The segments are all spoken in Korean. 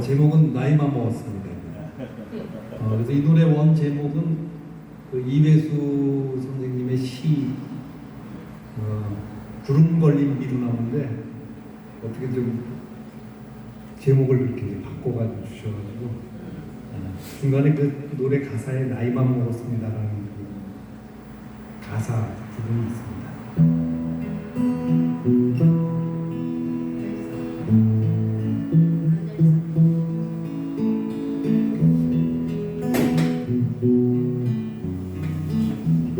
어, 제목은 나이만 먹었습니다. 어, 그래서 이 노래 원 제목은 그 이배수 선생님의 시 어, 구름 걸린 미루나무인데 어떻게 좀 제목을 이렇게 바꿔가지고 주셔가지고 어, 중간에 그 노래 가사에 나이만 먹었습니다라는 그 가사 부분이 있습니다.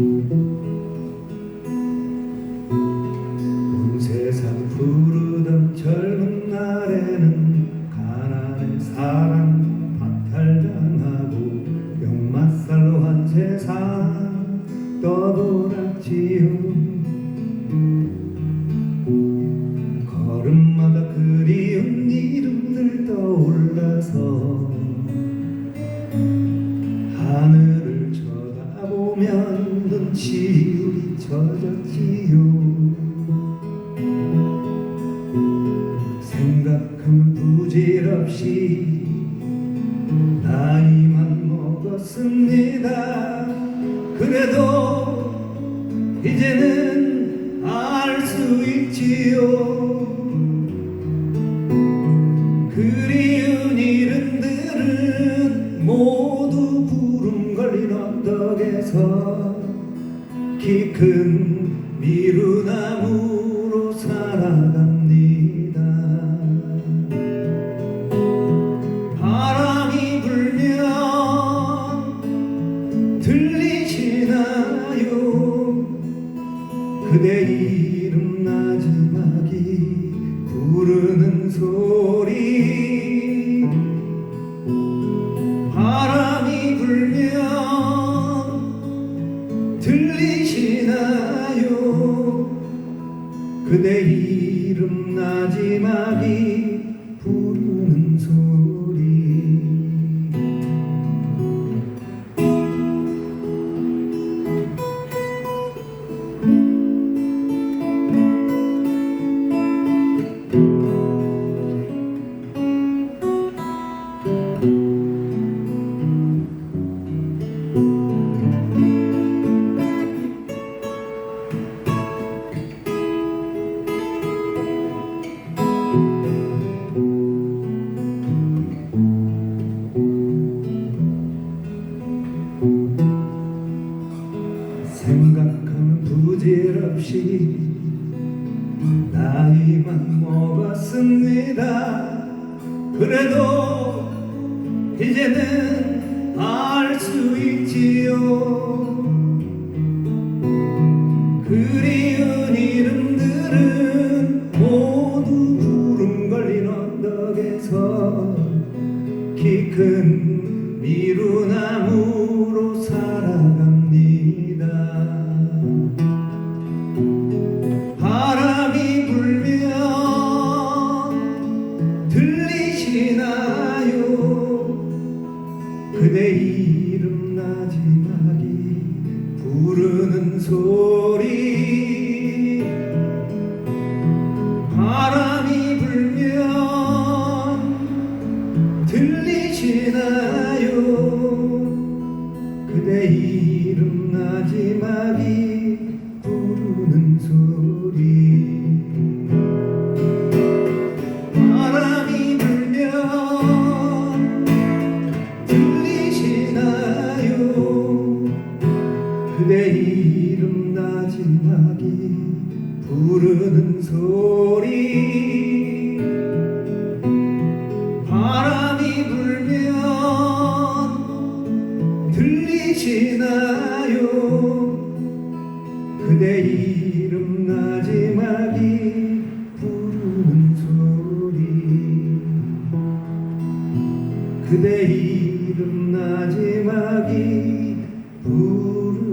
온 세상 부르던 젊은 날에는 가난의 사랑 박탈당하고 역마살로 한 세상 떠돌았지요 걸음마다 그리운 이름들 떠올라서 하늘을 쳐다보면 눈치울이 젖었지요. 생각하면 부질없이 나이만 먹었습니다. 그래도 이제는 알 수 있지요 키큰 미루나무 들리시나요? 그대 이름 나지막이 생각하면 부질없이 나이만 먹었습니다. 그래도 이제는 알 수 있지요. 그리운 이름들은 모두 구름 걸린 언덕에서 키 큰 미루나 부르는 소리. 바람이 불면 들리시나 그대 이름 나지막이 부르는 소리 바람이 불면 들리시나요? 그대 이름 나지막이 부르는 소리 그대 이름 나지막이 부르는